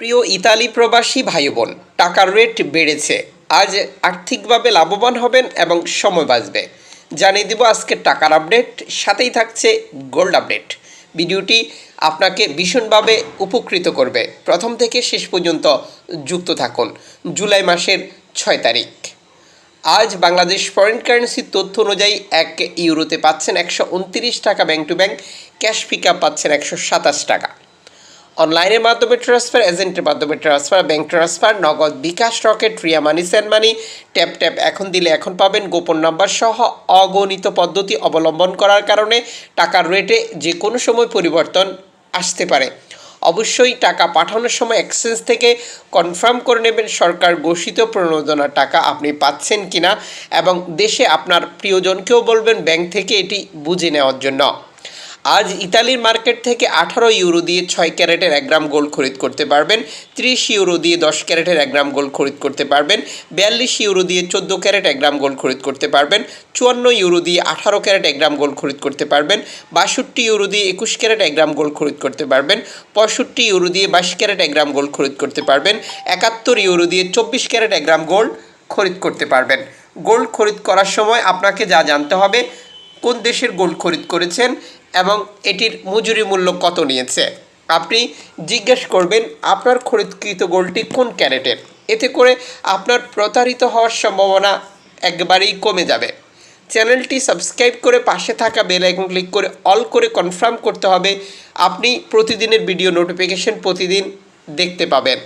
প্রিয় ইতালি প্রবাসী ভাই বোন টাকার রেট বেড়েছে। আজ আর্থিকভাবে লাভবান হবেন এবং সময় বাঁচবে। জানিয়ে দিব আজকে টাকার আপডেট, সাথেই থাকছে গোল্ড আপডেট। ভিডিওটি আপনাকে ভীষণভাবে উপকৃত করবে। প্রথম থেকে শেষ পর্যন্ত যুক্ত থাকুন। জুলাই মাসের ছয় তারিখ। আজ বাংলাদেশ ফরেন কারেন্সির তথ্য অনুযায়ী এক ইউরোতে পাচ্ছেন একশো উনত্রিশ টাকা bank to bank, cash pick পাচ্ছেন একশো সাতাশ টাকা। অনলাইনের মাধ্যমে ট্রান্সফার এজেন্টের মাধ্যমে transfer bank transfer Nagad bKash rocket Ria money send money tap tap এখন দিলে এখন পাবেন গোপন নাম্বার সহ অগণিত পদ্ধতি অবলম্বন করার কারণে টাকার রেটে যে কোনো সময় পরিবর্তন আসতে পারে। অবশ্যই টাকা পাঠানোর সময় এক্সচেঞ্জ থেকে কনফার্ম করে নেবেন সরকার ঘোষিত প্রণোদনার টাকা আপনি পাচ্ছেন কিনা এবং দেশে আপনার প্রিয়জনকেও বলবেন ব্যাংক থেকে এটি বুঝে নেওয়ার জন্য। আজ ইতালির মার্কেট থেকে আঠারো ইউরো দিয়ে ছয় ক্যারেটের এক গ্রাম গোল্ড খরিদ করতে পারবেন, ত্রিশ ইউরো দিয়ে দশ ক্যারেটের এক গ্রাম গোল্ড খরিদ করতে পারবেন, বিয়াল্লিশ ইউরো দিয়ে চোদ্দ ক্যারেট এক গ্রাম গোল্ড খরিদ করতে পারবেন, চুয়ান্ন ইউরো দিয়ে আঠারো ক্যারেট এক গ্রাম গোল্ড খরিদ করতে পারবেন, বাষট্টি ইউরো দিয়ে একুশ ক্যারেট এক গ্রাম গোল্ড খরিদ করতে পারবেন, পঁয়ষট্টি ইউরো দিয়ে বাইশ ক্যারেট এক গ্রাম গোল্ড খরিদ করতে পারবেন, একাত্তর ইউরো দিয়ে চব্বিশ ক্যারেট এক গ্রাম গোল্ড খরিদ করতে পারবেন। গোল্ড খরিদ করার সময় আপনাকে যা জানতে হবে কোন দেশের গোল্ড খরিদ করেছেন এবং এটির মজুরি মূল্য কত নিয়েছে? আপনি জিজ্ঞেস করবেন, আপনার খরিদকৃত গোল্ডটি কোন ক্যারেটের? এতে করে আপনার প্রতারিত হওয়ার সম্ভাবনা একবারেই কমে যাবে। চ্যানেলটি সাবস্ক্রাইব করে পাশে থাকা বেল আইকন ক্লিক করে অল করে কনফার্ম করতে হবে। আপনি প্রতিদিনের ভিডিও নোটিফিকেশন প্রতিদিন দেখতে পাবেন।